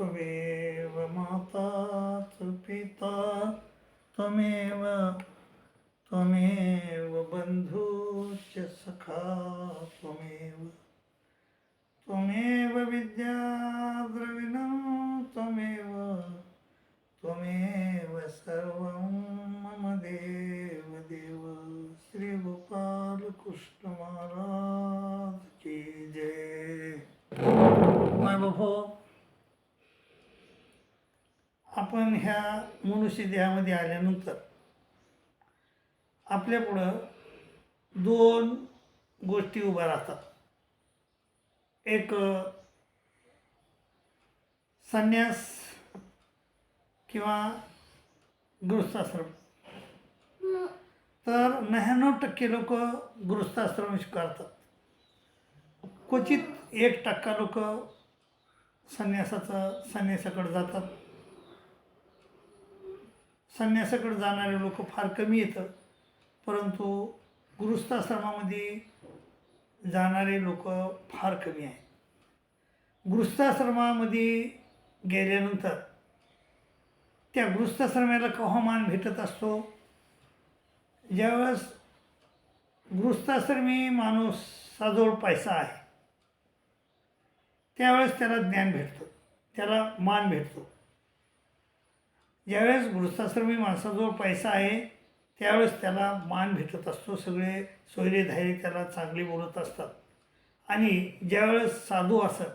त्वमेव माता च पिता त्वमेव त्वमेव बन्धुश्च सखा त्वमेव त्वमेव विद्याद्रविणं त्वमेव त्वमेव सर्वं मम देव देव श्रीगोपालकृष्णमहाराज की जय। माय बाबो आपण ह्या मनुष्य देहामध्ये आल्यानंतर आपल्यापुढं दोन गोष्टी उभ्या राहतात. एक संन्यास किंवा गृहस्थाश्रम. तर नव्याण्णव टक्के लोक गृहस्थाश्रम स्वीकारतात. क्वचित एक टक्का लोक संन्यासाचं संन्यासाकडे जातात. संन्यासाकडे जाणारे लोक फार कमी येतं. परंतु गृहस्थाश्रमामध्ये जाणारे लोक फार कमी आहेत. गृहस्थाश्रमामध्ये गेल्यानंतर त्या गृहस्थाश्रमाला केव्हा मान भेटत असतो? ज्यावेळेस गृहस्थाश्रमी माणूस साजवळ पैसा आहे त्यावेळेस त्याला ज्ञान भेटतं त्याला मान भेटतो. ज्यावेळेस गृहस्थाश्रमी माणसाजवळ पैसा आहे त्यावेळेस त्याला मान भेटत असतो. सगळे सोयरे धायरे त्याला चांगले बोलत असतात. आणि ज्यावेळेस साधू असत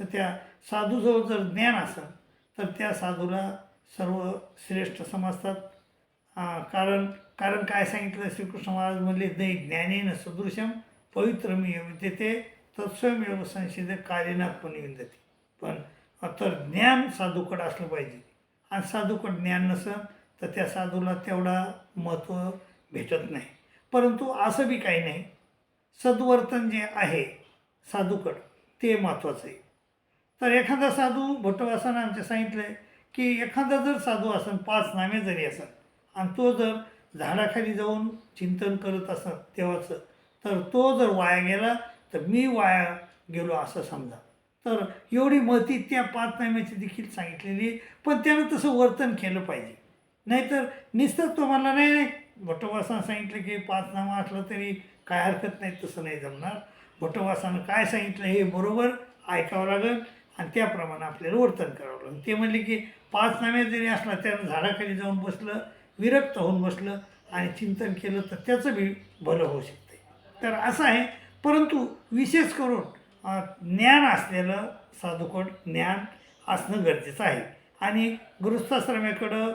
तर त्या साधूजवळ जर ज्ञान असेल तर त्या साधूला सर्व श्रेष्ठ समजतात. कारण कारण काय सांगितलं? श्रीकृष्ण महाराज म्हणले नाही ज्ञानेन सदृशम पवित्रमीय विद्यते तत्स्वयमेव संशय पण विद्यते. पण तर ज्ञान साधूकडं असलं पाहिजे. आणि साधूकडं ज्ञान नसेल तर त्या साधूला तेवढा महत्त्व भेटत नाही. परंतु असं बी काही नाही. सद्वर्तन जे आहे साधूकडं ते महत्त्वाचं आहे. तर एखादा साधू भट्टवासानं आमच्या सांगितलं आहे की एखादा जर साधू असन पाच नामे जरी असेल आणि तो जर झाडाखाली जाऊन चिंतन करत असत तेव्हाचं तर तो जर वाया गेला तर मी वाया गेलो असं समजा. तर एवढी महती त्या पाच नाम्याची देखील सांगितलेली आहे. पण त्यानं तसं वर्तन केलं पाहिजे. नाहीतर निसतं तुम्हाला नाही नाही भट्टवासानं सांगितलं की पाच नामं असलं तरी काय हरकत नाही तसं नाही जमणार. भट्टवासानं काय सांगितलं हे बरोबर ऐकावं लागेल आणि त्याप्रमाणे आपल्याला वर्तन करावं लागेल. ते म्हणले की पाच नामे जरी असला त्यानं झाडाखाली जाऊन बसलं विरक्त होऊन बसलं आणि चिंतन केलं तर त्याचं बी भलं होऊ शकते तर असं आहे. परंतु विशेष करून ज्ञान असलेलं साधूकोट ज्ञान असणं गरजेचं आहे. आणि गृहस्थाश्रमाकडं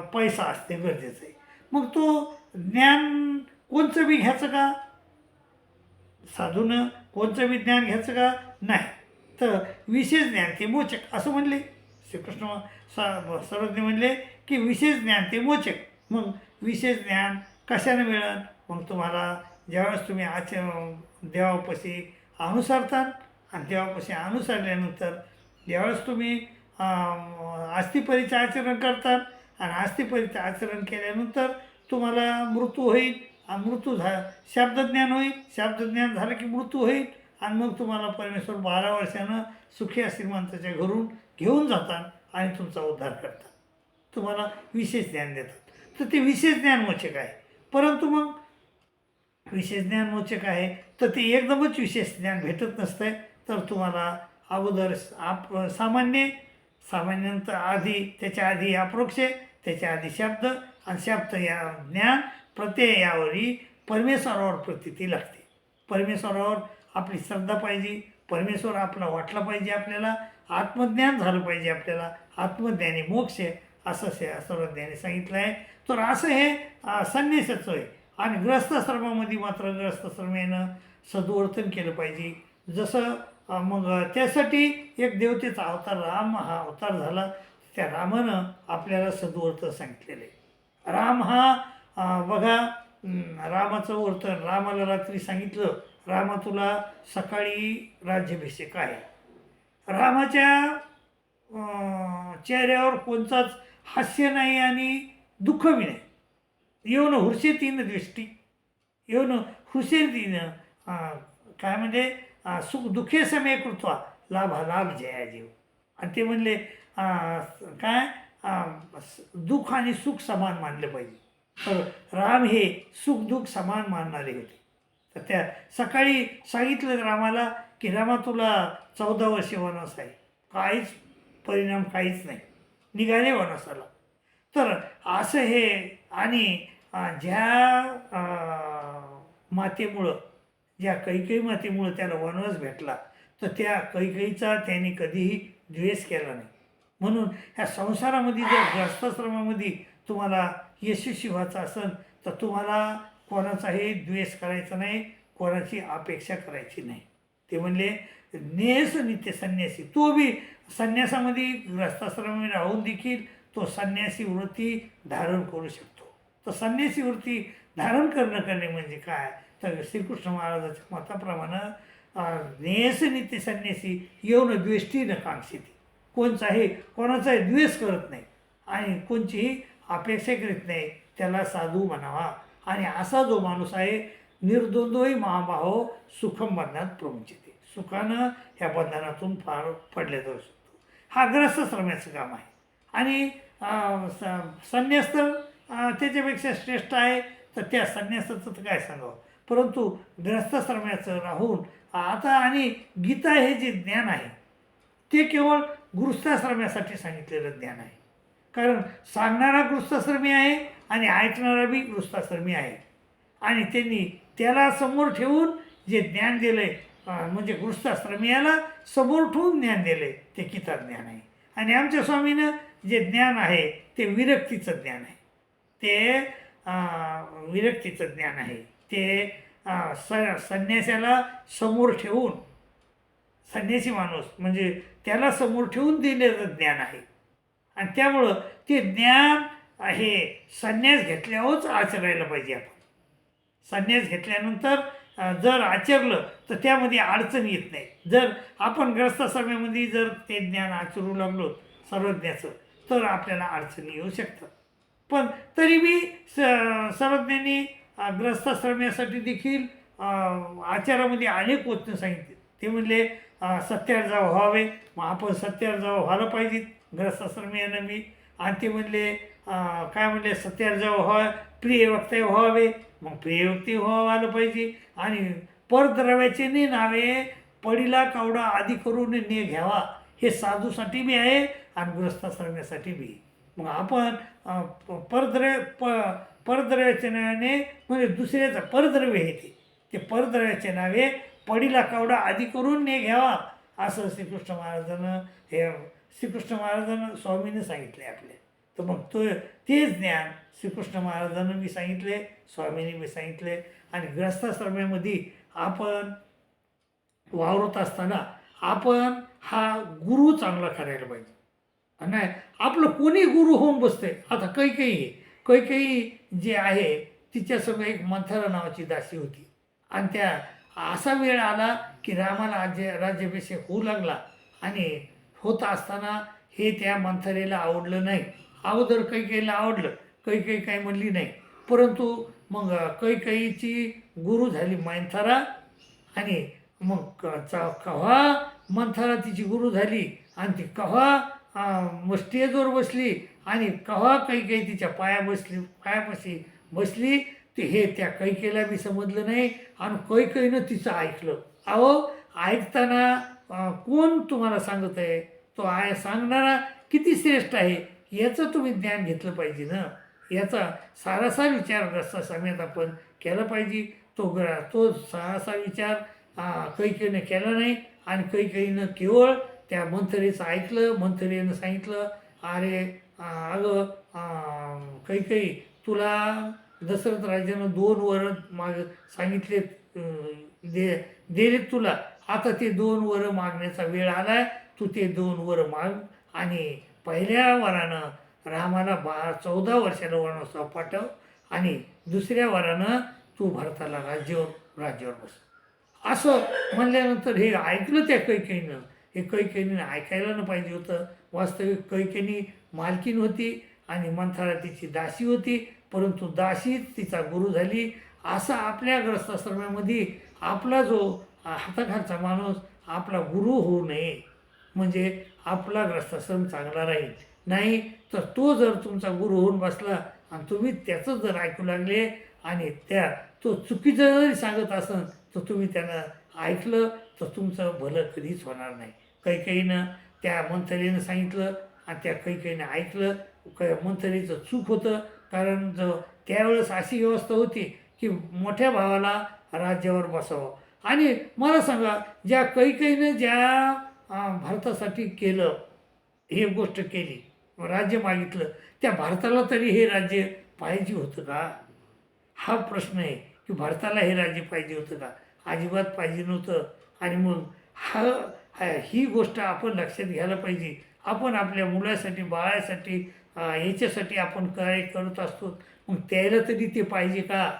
पैसा असणे गरजेचं आहे. मग तो ज्ञान कोणचं बी घ्यायचं का? साधूनं कोणचं बी ज्ञान घ्यायचं का? नाही. तर विशेष ज्ञान ते मोचक. असं म्हणले. श्रीकृष्ण सा सर्वज्ञ म्हणले की विशेष ज्ञान ते मोचक. मग विशेष ज्ञान कशाने मिळेल मग तुम्हाला ज्यावेळेस तुम्ही आच देवापाशी अनुसरतात आणि देवापाशी अनुसरल्यानंतर ज्यावेळेस तुम्ही आस्थिपरीचं आचरण करतात आणि आस्थिपरीचं आचरण केल्यानंतर तुम्हाला मृत्यू होईल आणि मृत्यू झा शब्दज्ञान होईल. शब्दज्ञान झालं की मृत्यू होईल आणि मग तुम्हाला परमेश्वर बारा वर्षानं सुखी श्रीमंताच्या घरून घेऊन जातात आणि तुमचा उद्धार करतात. तुम्हाला विशेष ज्ञान देतात. तर ते विशेष ज्ञान म्हणजे काय परंतु मग विशेष ज्ञान मोचक आहे. तर ते एकदमच विशेष ज्ञान भेटत नसतंय. तर तुम्हाला अगोदर आप सामान्य सामान्यंतर आधी त्याच्या आधी अप्रोक्ष त्याच्या आधी शब्द आणि शब्द या ज्ञान प्रत्यय यावरी परमेश्वरावर प्रतिती लागते. परमेश्वरावर आपली श्रद्धा पाहिजे. परमेश्वर आपला वाटला पाहिजे आपल्याला. आत्मज्ञान झालं पाहिजे आपल्याला. आत्मज्ञानी मोक्ष असं सर्वज्ञाने सांगितलं आहे तर असं हे संन्यासाचं आहे. आणि ग्रस्थाश्रमामध्ये मात्र ग्रस्थाश्रमेनं सद्वर्तन केलं पाहिजे. जसं मग त्यासाठी एक देवतेचा अवतार राम हा अवतार झाला. त्या रामानं आपल्याला सद्वर्तन सांगितलेलं आहे. राम हा बघा रामाचं वर्तन रामाला रात्री सांगितलं रामा तुला सकाळी राज्याभिषेक आहे. रामाच्या चेहऱ्यावर कोणताच हास्य नाही आणि दुःख बी नाही. येऊन हुरशेतीनं दृष्टी येऊन हुसेतीनं अं, काय म्हणजे सुख दुःखे समय कृत्वा लाभा लाभ जया जीव आणि ते म्हणले काय दुःख आणि सुख समान मानलं पाहिजे तर राम हे सुख दुःख समान मानणारे होते तर त्या सकाळी सांगितलं रामाला की रामा तुला चौदा वर्षे वनवास आहे काहीच परिणाम काहीच नाही निघाले वनवासाला तर असं हे आणि ज्या मातेमुळं ज्या कैकई मातेमुळं त्याला वनवास भेटला तर त्या कैकईचा त्याने कधीही द्वेष केला नाही. म्हणून ह्या संसारामध्ये जर ग्रस्ताश्रमामध्ये तुम्हाला यशस्वी व्हायचं असेल तर तुम्हाला कोणाचाही द्वेष करायचा नाही कोणाची अपेक्षा करायची नाही. ते म्हणले नेस नित्य संन्यासी. तो बी संन्यासामध्ये ग्रस्ताश्रमामध्ये राहून देखील तो संन्यासी वृत्ती धारण करू शकतो. तर संन्यासी वृत्ती धारण करणं करणे म्हणजे काय? तर श्रीकृष्ण महाराजाच्या मताप्रमाणे अं, नेस संन्यासी येऊन द्वेष्टी न कांक्षिती. कोणचाही कोणाचाही द्वेष करत नाही आणि कोणचीही अपेक्षा करीत नाही त्याला साधू म्हणावा. आणि असा जो माणूस आहे निर्द्वंद्वही महाभाव सुखम बंधनात प्रमुचिते सुखानं ह्या बंधनातून फार पडले जाऊ शकतो. हा ग्रस्त श्रमाचं काम आहे. आणि स- संन्यास्त त्याच्यापेक्षा श्रेष्ठ आहे तर त्या संन्यासाचं तर काय सांगावं? परंतु ग्रस्तश्रमाचं राहून आता आणि गीता हे जे ज्ञान आहे ते केवळ गृस्थाश्रमासाठी सांगितलेलं ज्ञान आहे. कारण सांगणारा गृहस्थाश्रमी आहे आणि ऐकणारा बी गृस्थाश्रमी आहे. आणि त्यांनी त्याला समोर ठेवून जे ज्ञान दिलं आहे म्हणजे गृहस्थाश्रमीयाला समोर ठेवून ज्ञान दिलं आहे ते गीता ज्ञान आहे. आणि आमच्या स्वामीनं जे ज्ञान आहे ते विरक्तीचं ज्ञान आहे. ते विरक्तीचं ज्ञान आहे. ते स संन्यासाला समोर ठेवून संन्यासी माणूस म्हणजे त्याला समोर ठेवून दिलेलं ज्ञान आहे. आणि त्यामुळं ते ज्ञान हे संन्यास घेतल्यावरच आचरायला पाहिजे आपण. संन्यास घेतल्यानंतर जर आचरलं तर त्यामध्ये अडचण येत नाही. जर आपण ग्रस्त समयामध्ये जर ते ज्ञान आचरू लागलो सर्वज्ञाचं तर आपल्याला अडचणी येऊ शकतात. पण तरी मी स सर्वज्ञांनी अ, ग्रस्ताश्रमासाठी देखील आचारामध्ये अनेक वचनं सांगितले. ते म्हणले सत्यार्जाव व्हावे. मग आपण सत्यार्जाव व्हायला पाहिजे ग्रस्ताश्रमीयांना मी आणि ते म्हणले काय म्हणले सत्यार्जाव व्हावे प्रिय वक्ते व्हावे. मग प्रिय वक्ते व्हावं पाहिजे. आणि परद्रव्याचे ने नावे पडीला कावडा आधी करून ने घ्यावा. हे साधूसाठी बी आहे आणि ग्रस्ताश्रमासाठी बी. मग आपण प- परद्रव्य प परद्रव्याच्या नावाने म्हणजे दुसऱ्याचं परद्रव्य हे ते. ते परद्रव्याचे नावे पडीला कावडा आधी करून ने घ्यावा असं श्रीकृष्ण महाराजानं हे श्रीकृष्ण महाराजानं स्वामीनं सांगितले आपले. तर मग तो तेच ज्ञान श्रीकृष्ण महाराजानं मी सांगितले स्वामीने मी सांगितले. आणि ग्रस्ताश्रमामध्ये आपण वावरत असताना आपण हा गुरु चांगला करायला पाहिजे. नाही आपलं कोणी गुरु होऊन बसतंय? आता कैकेयी कैकेयी जे आहे तिच्यासमोर एक मंथरा नावाची दासी होती. आणि त्या असा वेळ आला की रामाला राज्य राज्याभिषेक होऊ लागला. आणि होत असताना हे त्या मंथरेला आवडलं नाही. अगोदर कैकेयीला आवडलं. कैकेयी काही म्हणली नाही. परंतु मग कैकेयीची गुरु झाली मंथरा. आणि मग कव्हा मंथाला तिची गुरु झाली आणि ती कव्हा मग स्टेजवर बसली आणि कव्हा कैकेयी तिच्या पाया बसली पायापाशी बसली ते हे त्या कैकेला बी समजलं नाही आणि कैकईनं तिचं ऐकलं. अहो ऐकताना कोण तुम्हाला सांगत आहे? तो आय सांगणारा किती श्रेष्ठ आहे? याचं तुम्ही ज्ञान घेतलं पाहिजे ना? याचा सारासा विचार रस्ता समेत आपण केला पाहिजे. तो ग्रा तो सारासा विचार आ, कैकेयीनं केला नाही. आणि कैकेयीनं केवळ त्या मंथरेचं ऐकलं मंथरेनं सांगितलं अरे अगं आ, तुला दशरथ राजानं दोन वर माग सांगितलेत दे दिलेत तुला. आता ते दोन वर मागण्याचा वेळ आलाय. तू ते दोन वर माग. आणि पहिल्या वरानं रामाला बा चौदा वर्षाला वनवासावर पाठव. आणि दुसऱ्या वरानं तू भारताला राज्यावर राज्यावर बस. असं म्हणल्यानंतर हे ऐकलं त्या कैकेयीनं. हे कैकेनीनं ऐकायला न पाहिजे होतं. वास्तविक कैकेनी मालकीन होती आणि मंथाळा तिची दासी होती. परंतु दासी तिचा गुरु झाली. असा आपल्या ग्रस्ताश्रमामध्ये आपला जो हाताखालचा माणूस आपला गुरु होऊ नये. म्हणजे आपला ग्रस्ताश्रम चांगला राहील. नाही तर तो जर तुमचा गुरु होऊन बसला आणि तुम्ही त्याचं जर ऐकू लागले आणि त्या तो चुकीचं जरी सांगत असन तर तुम्ही त्यानं ऐकलं तर तुमचं भलं कधीच होणार नाही. काही काहीनं त्या मंथरीनं सांगितलं आणि त्या काही काहीनं ऐकलं. काही मंथरीचं चूक होतं. कारण जो त्यावेळेस अशी व्यवस्था होती की मोठ्या भावाला राज्यावर बसावं. आणि मला सांगा ज्या काही काहीनं ज्या भारतासाठी केलं हे गोष्ट केली राज्य मागितलं त्या भारताला तरी हे राज्य पाहिजे होतं का? हा प्रश्न आहे. की भारताला हे राज्य पाहिजे होतं का? अजिबात पाहिजे नव्हतं. आणि मग हा ही गोष्ट आपण लक्षात घ्यायला पाहिजे. आपण आपल्या मुलासाठी बाळासाठी याच्यासाठी आपण काय करत असतो. मग त्याला तरी ते पाहिजे का?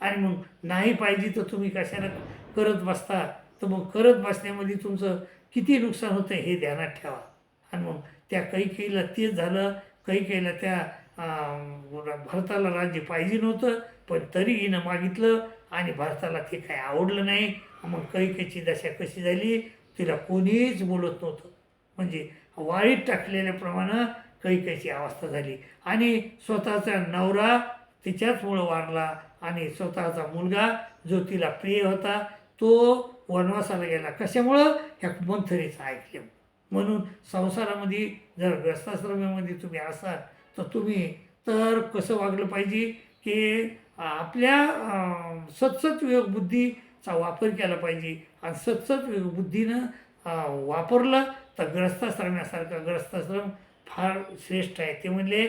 आणि मग नाही पाहिजे तर तुम्ही कशाला करत बसता? तर मग करत बसण्यामध्ये तुमचं किती नुकसान होतं हे ध्यानात ठेवा. आणि मग त्या काही काहीला तेच झालं. काही काहीला त्या भारताला राज्य पाहिजे नव्हतं. पण तरी हिनं मागितलं आणि भारताला ते काही आवडलं नाही. मग कैकेची दशा कशी झाली? तिला कोणीच बोलत नव्हतं. म्हणजे वाळीत टाकलेल्याप्रमाणे कैकेची अवस्था झाली. आणि स्वतःचा नवरा तिच्याचमुळं वारला आणि स्वतःचा मुलगा जो तिला प्रिय होता तो वनवासाला गेला. कशामुळं? ह्या मंथरीचं ऐकलं म्हणून संसारामध्ये जर ग्रस्ताश्रमामध्ये तुम्ही असाल तर तुम्ही तर कसं वागलं पाहिजे? की आपल्या अं, सतसत बुद्धीचा वापर केला पाहिजे. आणि सतसत विवेक बुद्धीनं वापरलं तर ग्रस्ताश्रमासारखं ग्रस्ताश्रम फार श्रेष्ठ आहे. ते म्हणले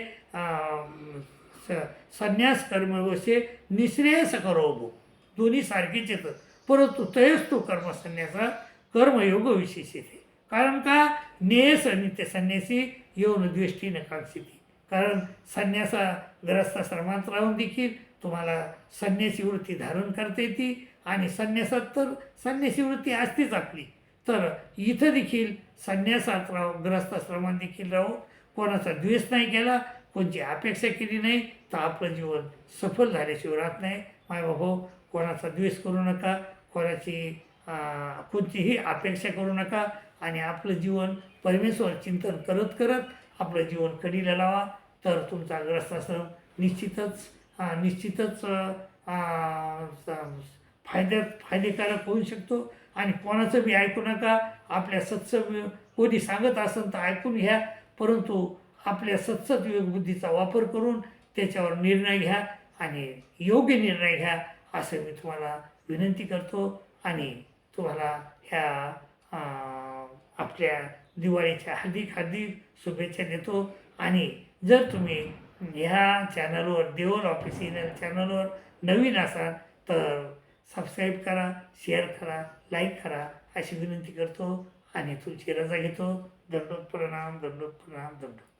स- संन्यास कर्मवशे निश्रेयस करो दोन्ही सारखेच येतं परंतु तयच तो कर्म संन्यासा कर्मयोग विशेष येते कारण का? नेस आणि ते संन्यासी येऊन द्वेष्टी नकांक्षिती कारण संन्यासा श्रमात राहून देखील तुम्हाला संन्यासी वृत्ती धारण करता येते आणि संन्यासात तर संन्यासी वृत्ती असतेच आपली. तर इथं देखील संन्यासात राहू ग्रस्ताश्रमात देखील राहून कोणाचा द्वेष नाही केला कोणची अपेक्षा केली नाही तर आपलं जीवन सफल झाल्याशिवाय राहत नाही. मायबाबा कोणाचा द्वेष करू नका कोणाची कोणतीही अपेक्षा करू नका आणि आपलं जीवन परमेश्वर चिंतन करत करत आपलं जीवन कडीला लावा. तर तुमचा ग्रस्ताश्रम निश्चितच निश्चितच फायद्यात फायदेकारक होऊ शकतो. आणि कोणाचं बी ऐकू नका आपल्या सत्सव कोणी सांगत असेल तर ऐकून घ्या. परंतु आपल्या सत्सत विवेकबुद्धीचा वापर करून त्याच्यावर निर्णय घ्या आणि योग्य निर्णय घ्या असं मी तुम्हाला विनंती करतो. आणि तुम्हाला ह्या आपल्या दिवाळीच्या हार्दिक हार्दिक शुभेच्छा देतो. आणि जर तुम्ही ह्या चॅनलवर देवल ऑफिशियल चॅनलवर नवीन असाल तर सबस्क्राईब करा शेअर करा लाईक करा अशी विनंती करतो आणि तुमची रजा घेतो. दंडोत प्रणाम दंडोत प्रणाम दंडोत.